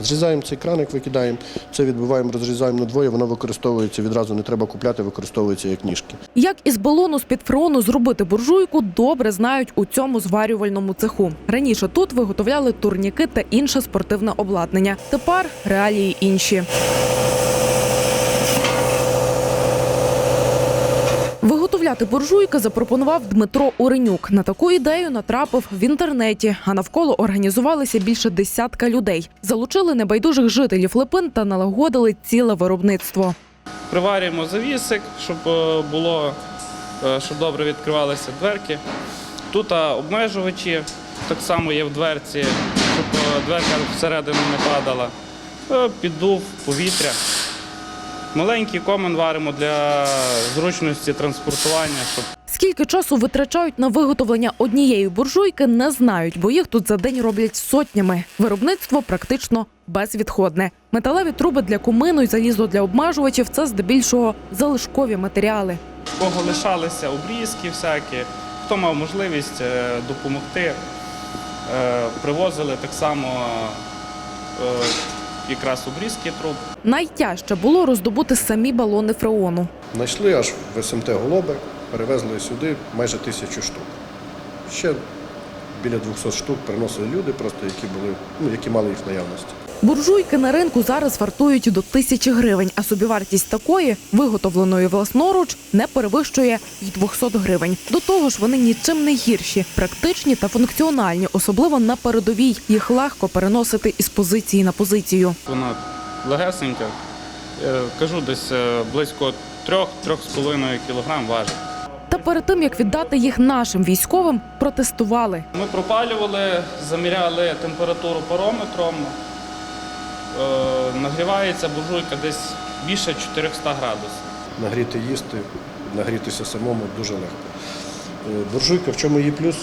Зрізаємо цей краник, викидаємо, це відбиваємо, розрізаємо на двоє, воно використовується відразу, не треба купляти, використовується як ніжки. Як із балону з-під фрону зробити буржуйку, добре знають у цьому зварювальному цеху. Раніше тут виготовляли турніки та інше спортивне обладнання. Тепер реалії інші. Виготовляти буржуйки запропонував Дмитро Оренюк. На таку ідею натрапив в інтернеті, а навколо організувалися більше десятка людей. Залучили небайдужих жителів Липин та налагодили ціле виробництво. Приварюємо завісик, щоб е, було, е, щоб добре відкривалися дверки. Тут обмежувачі так само є в дверці, щоб е, дверка всередину не падала. Піддув, повітря. Маленький комен варимо для зручності транспортування, щоб Скільки часу витрачають на виготовлення однієї буржуйки, не знають, бо їх тут за день роблять сотнями. Виробництво практично безвідходне. Металеві труби для кумину і залізо для обмежувачів це здебільшого залишкові матеріали. кого лишалися обрізки всякі, хто мав можливість е, допомогти, е, привозили так само е, якраз обрізки труб. Найтяжче було роздобути самі балони фреону. Знайшли аж в СМТ Голоби, перевезли сюди майже тисячу штук. Ще біля 200 штук приносили люди, просто які були, ну, які мали їх наявності. Буржуйки на ринку зараз вартують до тисячі гривень, а собівартість такої, виготовленої власноруч, не перевищує й 200 гривень. До того ж, вони нічим не гірші, практичні та функціональні, особливо на передовій. Їх легко переносити із позиції на позицію. Вона легесенька, е, кажу, десь е, близько 3-3,5 кг важить. Перед тим як віддати їх нашим військовим, протестували. Ми пропалювали, заміряли температуру парометром. Е, Нагрівається буржуйка десь більше 400 градусів. Нагріти їсти, нагрітися самому дуже легко. Е, Буржуйка, в чому її плюс?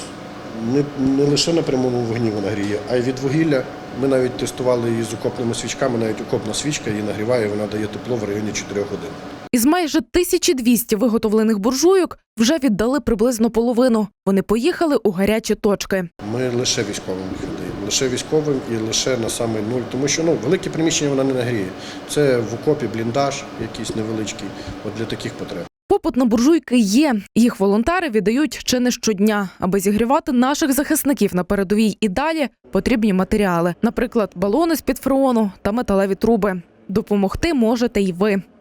Не, не лише на прямому вогні вона гріє, а й від вугілля. Ми навіть тестували її з окопними свічками, навіть окопна свічка її нагріває, вона дає тепло в районі 4 годин. Із майже 1200 виготовлених буржуйок вже віддали приблизно половину. Вони поїхали у гарячі точки. Ми лише військовим їх віддаємо. Лише військовим і лише на самий нуль. Тому що ну, велике приміщення вона не нагріє. Це в окопі бліндаж якийсь невеличкий, от для таких потреб. Попит на буржуйки є. Їх волонтери віддають чи не щодня. Аби зігрівати наших захисників на передовій і далі потрібні матеріали, наприклад, балони з під фреону та металеві труби. Допомогти можете й ви.